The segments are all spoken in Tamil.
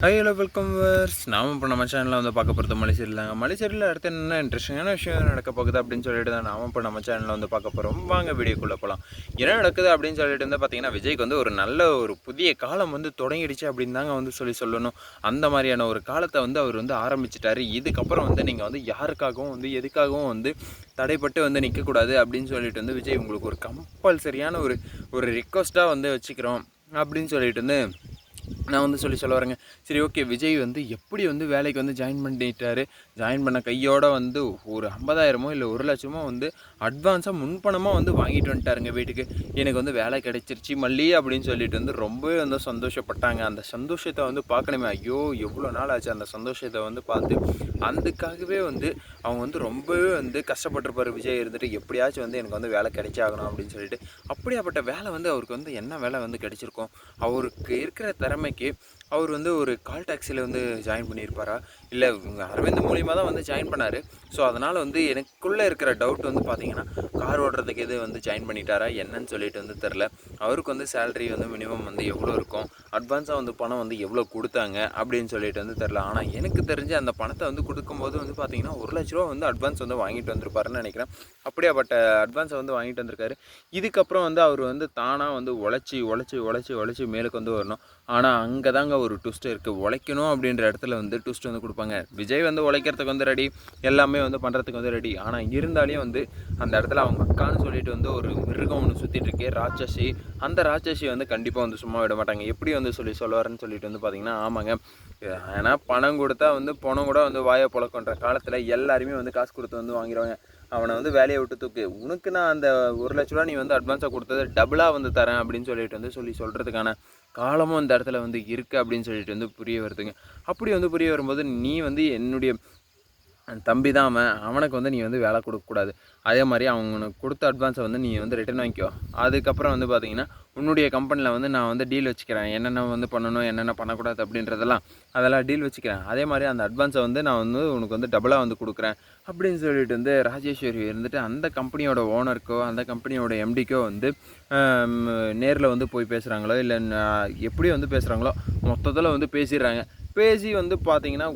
ஹை ஹலோ வெல்கம் வர்ஸ் நாம இப்போ நம்ம சேனலில் வந்து பார்க்க போகிறது மலைசேரிலாங்க மலைசேரியில் அடுத்து என்ன இன்ட்ரெஸ்டிங்கான விஷயம் நடக்க போகுது அப்படின்னு சொல்லிட்டு தான் நாம இப்போ நம்ம சேனலில் வந்து பார்க்க போகிறோம் வாங்க வீடியோக்குள்ளே போகலாம் என்ன நடக்குது அப்படின்னு சொல்லிட்டு வந்து பார்த்தீங்கன்னா விஜய்க்கு வந்து ஒரு நல்ல ஒரு புதிய காலம் வந்து தொடங்கிடுச்சு அப்படின்னு தாங்க வந்து சொல்லி சொல்லணும். அந்த மாதிரியான ஒரு காலத்தை வந்து அவர் வந்து ஆரம்பிச்சிட்டாரு. இதுக்கப்புறம் வந்து நீங்கள் வந்து யாருக்காகவும் வந்து எதுக்காகவும் வந்து தடைப்பட்டு வந்து நிற்கக்கூடாது அப்படின்னு சொல்லிட்டு வந்து விஜய் உங்களுக்கு ஒரு கம்பல்சரியான ஒரு ஒரு ரிக்வஸ்ட்டாக வந்து வச்சுக்கிறோம் அப்படின்னு சொல்லிட்டு வந்து நான் வந்து சொல்லி சொல்ல வரேங்க. சரி ஓகே விஜய் வந்து எப்படி வந்து வேலைக்கு வந்து ஜாயின் பண்ணிட்டாரு? ஜாயின் பண்ண கையோட வந்து ஒரு ஐம்பதாயிரமோ இல்லை ஒரு லட்சமோ வந்து அட்வான்ஸாக முன்பணமாக வந்து வாங்கிட்டு வந்துட்டாருங்க வீட்டுக்கு. எனக்கு வந்து வேலை கிடைச்சிருச்சு மல்லி அப்படின்னு சொல்லிட்டு வந்து ரொம்பவே வந்து சந்தோஷப்பட்டாங்க. அந்த சந்தோஷத்தை வந்து பார்க்கணுமே. ஐயோ எவ்வளோ நாள் ஆச்சு அந்த சந்தோஷத்தை வந்து பார்த்து. அதுக்காகவே வந்து அவங்க வந்து ரொம்பவே வந்து கஷ்டப்பட்டிருப்பார் விஜய் இருந்துட்டு. எப்படியாச்சும் வந்து எனக்கு வந்து வேலை கிடைச்சாகணும் அப்படின்னு சொல்லிட்டு. அப்படியாப்பட்ட வேலை வந்து அவருக்கு வந்து என்ன வேலை வந்து கிடைச்சிருக்கும்? அவருக்கு இருக்கிற திறமை Give. அவர் வந்து ஒரு கால் டாக்ஸியில் வந்து ஜாயின் பண்ணியிருப்பாரா? இல்லை அரவிந்த் மூலியமாக தான் வந்து ஜாயின் பண்ணார். ஸோ அதனால் வந்து எனக்குள்ளே இருக்கிற டவுட் வந்து பார்த்தீங்கன்னா கார் ஓட்டுறதுக்கு எது வந்து ஜாயின் பண்ணிட்டாரா என்னன்னு சொல்லிட்டு வந்து தெரில அவருக்கு வந்து சேலரி வந்து மினிமம் வந்து எவ்வளோ இருக்கும்? அட்வான்ஸாக வந்து பணம் வந்து எவ்வளோ கொடுத்தாங்க? அப்படின்னு சொல்லிட்டு வந்து தெரில ஆனால் எனக்கு தெரிஞ்ச அந்த பணத்தை வந்து கொடுக்கும்போது வந்து பார்த்தீங்கன்னா ஒரு லட்ச ரூபா வந்து அட்வான்ஸ் வந்து வாங்கிட்டு வந்திருப்பாருன்னு நினைக்கிறேன். அப்படியாப்பட்ட அட்வான்ஸை வந்து வாங்கிட்டு வந்திருக்காரு. இதுக்கப்புறம் வந்து அவர் வந்து தானாக வந்து உழைச்சி உழைச்சி உழைச்சி உழைச்சி மேலுக்கு வந்து வரணும். ஆனால் அங்கே தாங்க ஒரு ட்விஸ்ட் இருக்குது உழைக்கணும் அப்படின்ற இடத்துல வந்து ட்விஸ்ட் வந்து கொடுப்பாங்க. விஜய் வந்து உழைக்கிறதுக்கு வந்து ரெடி எல்லாமே வந்து பண்ணுறதுக்கு வந்து ரெடி ஆனால் இருந்தாலே வந்து அந்த இடத்துல அவங்க அக்கான்னு சொல்லிட்டு வந்து ஒரு மிருகம் ஒன்று சுற்றிட்டு இருக்கே ராட்சசி. அந்த ராட்சசி வந்து கண்டிப்பாக வந்து சும்மா விட மாட்டாங்க. எப்படி வந்து சொல்லி சொல்லுவாருன்னு சொல்லிட்டு வந்து பார்த்தீங்கன்னா ஆமாங்க. ஏன்னா பணம் கொடுத்தா வந்து பணம் கூட வந்து வாயை புழக்கன்ற காலத்தில் எல்லாருமே வந்து காசு கொடுத்து வந்து வாங்கிடுவாங்க அவனை வந்து வேலையை விட்டு தூக்கு. உனக்கு நான் அந்த ஒரு லட்ச ரூபா நீ வந்து அட்வான்ஸாக கொடுத்தது டபுளாக வந்து தரேன் அப்படின்னு சொல்லிட்டு வந்து சொல்லி சொல்கிறதுக்கான காலமும் அந்த இடத்துல வந்து இருக்குது அப்படின்னு சொல்லிட்டு வந்து புரிய வருதுங்க. அப்படி வந்து புரிய வரும்போது நீ வந்து என்னுடைய தம்பி தான் அவன். அவனுக்கு வந்து நீ வந்து வேலை கொடுக்கக்கூடாது அதே மாதிரி அவனுக்கு கொடுத்த அட்வான்ஸை வந்து நீ வந்து ரிட்டர்ன் வாங்கிக்கோ. அதுக்கப்புறம் வந்து பார்த்தீங்கன்னா உன்னுடைய கம்பெனியில் வந்து நான் வந்து டீல் வச்சுக்கிறேன். என்னென்ன வந்து பண்ணணும் என்னென்ன பண்ணக்கூடாது அப்படின்றதெல்லாம் அதெல்லாம் டீல் வச்சுக்கிறேன். அதே மாதிரி அந்த அட்வான்ஸை வந்து நான் வந்து உனக்கு வந்து டபுளாக வந்து கொடுக்குறேன் அப்படின்னு சொல்லிட்டு வந்து ராஜேஸ்வரி இருந்துட்டு அந்த கம்பெனியோட ஓனருக்கோ அந்த கம்பெனியோட எம்டிக்கோ வந்து நேரில் வந்து போய் பேசுகிறாங்களோ இல்லை எப்படி வந்து பேசுகிறாங்களோ மொத்தத்தில் வந்து பேசிடுறாங்க. பேசி வந்து பார்த்தீங்கன்னா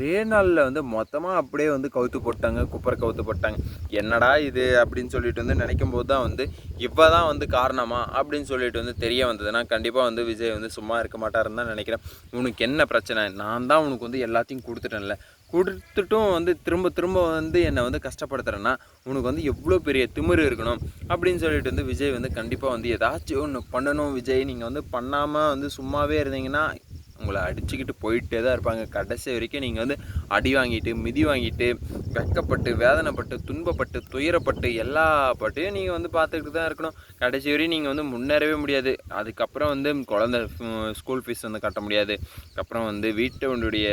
ஒரே நாளில் வந்து மொத்தமாக அப்படியே வந்து கவுத்து போட்டாங்க குப்பரை கவுத்து போட்டாங்க. என்னடா இது அப்படின்னு சொல்லிட்டு வந்து நினைக்கும் போது தான் வந்து இவ்வளோ தான் வந்து காரணமா அப்படின்னு சொல்லிட்டு வந்து தெரிய வந்ததுன்னா கண்டிப்பாக வந்து விஜய் வந்து சும்மா இருக்க மாட்டாருன்னு தான் நினைக்கிறேன். உனக்கு என்ன பிரச்சனை? நான் தான் உனக்கு வந்து எல்லாத்தையும் கொடுத்துட்டேன்ல. கொடுத்துட்டும் வந்து திரும்ப திரும்ப வந்து என்னை வந்து கஷ்டப்படுத்துகிறேன்னா உனக்கு வந்து எவ்வளோ பெரிய திமிரு இருக்கணும் அப்படின்னு சொல்லிட்டு வந்து விஜய் வந்து கண்டிப்பாக வந்து ஏதாச்சும் ஒன்று பண்ணணும். விஜய் நீங்கள் வந்து பண்ணாமல் வந்து சும்மாவே இருந்தீங்கன்னா உங்களை அடிச்சுக்கிட்டு போயிட்டே தான் இருப்பாங்க. கடைசி வரைக்கும் நீங்கள் வந்து அடி வாங்கிட்டு மிதி வாங்கிட்டு வெக்கப்பட்டு வேதனைப்பட்டு துன்பப்பட்டு துயரப்பட்டு எல்லா பட்டையும் நீங்கள் வந்து பார்த்துக்கிட்டு தான் இருக்கணும். கடைசி வரையும் நீங்கள் வந்து முன்னேறவே முடியாது. அதுக்கப்புறம் வந்து குழந்த ஸ்கூல் ஃபீஸ் வந்து கட்ட முடியாது. அதுக்கப்புறம் வந்து வீட்டுடைய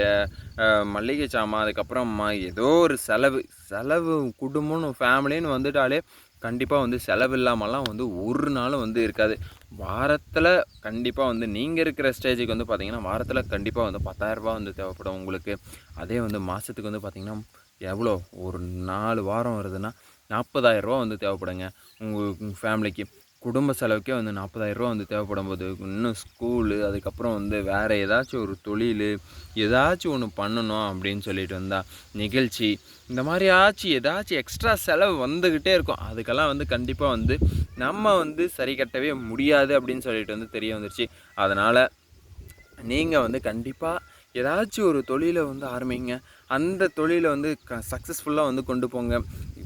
மல்லிகை சாமான் அதுக்கப்புறம் ஏதோ ஒரு செலவு செலவு குடும்பம்னு ஃபேமிலின்னு வந்துட்டாலே கண்டிப்பாக வந்து செலவு இல்லாமலாம் வந்து ஒரு நாளும் வந்து இருக்காது. வாரத்தில் கண்டிப்பாக வந்து நீங்கள் இருக்கிற ஸ்டேஜுக்கு வந்து பார்த்தீங்கன்னா வாரத்தில் கண்டிப்பாக வந்து பத்தாயிரரூபா வந்து தேவைப்படும் உங்களுக்கு. அதே வந்து மாதத்துக்கு வந்து பார்த்திங்கன்னா எவ்வளோ? ஒரு நாலு வாரம் வருதுன்னா நாற்பதாயிரரூபா வந்து தேவைப்படுங்க. உங்கள் ஃபேமிலிக்கு குடும்ப செலவுக்கே வந்து நாற்பதாயிரரூவா வந்து தேவைப்படும் போது இன்னும் ஸ்கூலு அதுக்கப்புறம் வந்து வேறு ஏதாச்சும் ஒரு தொழில் ஏதாச்சும் ஒன்று பண்ணணும் அப்படின்னு சொல்லிட்டு வந்தால் நிகழ்ச்சி இந்த மாதிரி ஆச்சு ஏதாச்சும் எக்ஸ்ட்ரா செலவு வந்துக்கிட்டே இருக்கும். அதுக்கெல்லாம் வந்து கண்டிப்பாக வந்து நம்ம வந்து சரி கட்டவே முடியாது அப்படின்னு சொல்லிட்டு வந்து தெரிய வந்துருச்சு. அதனால் நீங்கள் வந்து கண்டிப்பாக ஏதாச்சும் ஒரு தொழிலை வந்து ஆரம்பிங்க. அந்த தொழிலை வந்து க சக்ஸஸ்ஃபுல்லாக வந்து கொண்டு போங்க.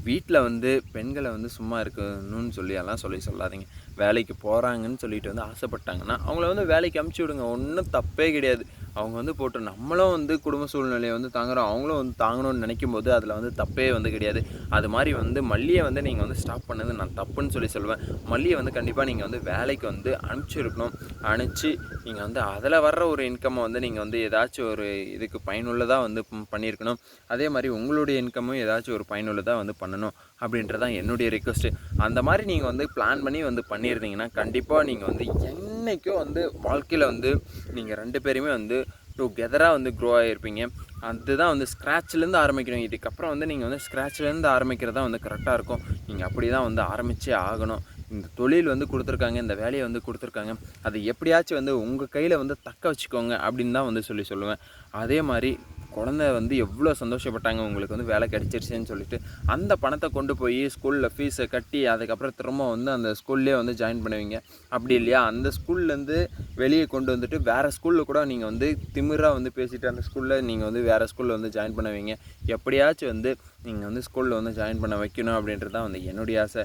வீட்டில் வந்து பெண்களை வந்து சும்மா இருக்கணும்னு சொல்லி எல்லாம் சொல்லி சொல்லாதீங்க. வேலைக்கு போகிறாங்கன்னு சொல்லிட்டு வந்து ஆசைப்பட்டாங்கன்னா அவங்கள வந்து வேலைக்கு அமுச்சு விடுங்க. ஒன்றும் தப்பே கிடையாது. அவங்க வந்து போட்டு நம்மளும் வந்து குடும்ப சூழ்நிலையை வந்து தாங்குகிறோம் அவங்களும் வந்து தாங்கணும்னு நினைக்கும் போது அதில் வந்து தப்பே வந்து கிடையாது. அது மாதிரி வந்து மல்லியை வந்து நீங்கள் வந்து ஸ்டாப் பண்ணது நான் தப்புன்னு சொல்லி சொல்லுவேன் மல்லியை வந்து கண்டிப்பாக நீங்கள் வந்து வேலைக்கு வந்து அனுப்பிச்சிருக்கணும். அனுப்பிச்சு நீங்கள் வந்து அதில் வர்ற ஒரு இன்கம்மை வந்து நீங்கள் வந்து ஏதாச்சும் ஒரு இதுக்கு பயனுள்ளதாக வந்து பண்ணியிருக்கணும் அதே மாதிரி உங்களுடைய இன்கமும் ஏதாச்சும் ஒரு பயனுள்ளதாக வந்து பண்ணணும். அப்படின்றதான் என்னுடைய ரிக்வஸ்ட்டு அந்த மாதிரி நீங்கள் வந்து பிளான் பண்ணி வந்து பண்ணியிருந்தீங்கன்னா கண்டிப்பாக நீங்கள் வந்து என்றைக்கும் வந்து வாழ்க்கையில் வந்து நீங்கள் ரெண்டு பேருமே வந்து டுகெதராக வந்து க்ரோ ஆகிருப்பீங்க அதுதான் வந்து ஸ்க்ராட்ச்லேருந்து ஆரம்பிக்கணும். இதுக்கப்புறம் வந்து நீங்கள் வந்து ஸ்க்ராட்ச்லேருந்து ஆரம்பிக்கிறது தான் வந்து கரெக்டாக இருக்கும். நீங்கள் அப்படி தான் வந்து ஆரம்பித்தே ஆகணும். இந்த தொழில் வந்து கொடுத்துருக்காங்க இந்த வேலையை வந்து கொடுத்துருக்காங்க. அதை எப்படியாச்சும் வந்து உங்கள் கையில் வந்து தக்க வச்சுக்கோங்க அப்படின்னு தான் வந்து சொல்லி சொல்லுவேன். அதே மாதிரி குழந்தை வந்து எவ்வளோ சந்தோஷப்பட்டாங்க உங்களுக்கு வந்து வேலை கிடச்சிருச்சுன்னு சொல்லிட்டு அந்த பணத்தை கொண்டு போய் ஸ்கூலில் ஃபீஸை கட்டி அதுக்கப்புறம் திரும்ப வந்து அந்த ஸ்கூல்லேயே வந்து ஜாயின் பண்ணுவீங்க. அப்படி இல்லையா? அந்த ஸ்கூல்லேருந்து வெளியே கொண்டு வந்துட்டு வேறு ஸ்கூலில் கூட நீங்கள் வந்து திமிராக வந்து பேசிட்டு அந்த ஸ்கூலில் நீங்கள் வந்து வேறு ஸ்கூலில் வந்து ஜாயின் பண்ணுவீங்க. எப்படியாச்சும் வந்து நீங்கள் வந்து ஸ்கூலில் வந்து ஜாயின் பண்ண வைக்கணும் அப்படின்றது தான் வந்து என்னுடைய ஆசை.